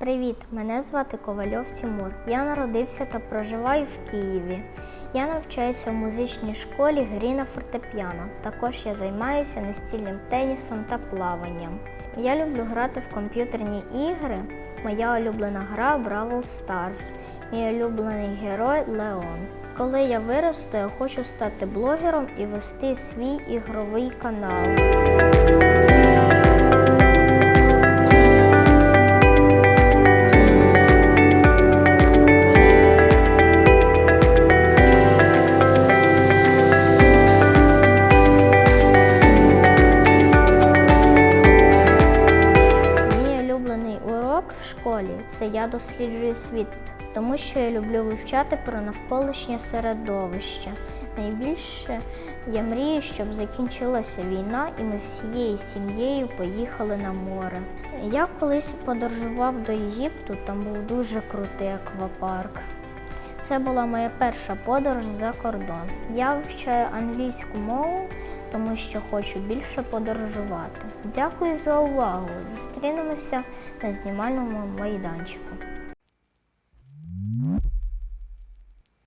Привіт, мене звати Ковальов Тимур. Я народився та проживаю в Києві. Я навчаюся в музичній школі грі на фортепіано. Також я займаюся настільним тенісом та плаванням. Я люблю грати в комп'ютерні ігри. Моя улюблена гра Бравл Stars. Мій улюблений герой Леон. Коли я виросту, я хочу стати блогером і вести свій ігровий канал. Урок в школі це я досліджую світ, тому що я люблю вивчати про навколишнє середовище. Найбільше я мрію, щоб закінчилася війна, і ми всією сім'єю поїхали на море. Я колись подорожував до Єгипту, там був дуже крутий аквапарк. Це була моя перша подорож за кордон. Я вивчаю англійську мову, тому що хочу більше подорожувати. Дякую за увагу. Зустрінемося на знімальному майданчику.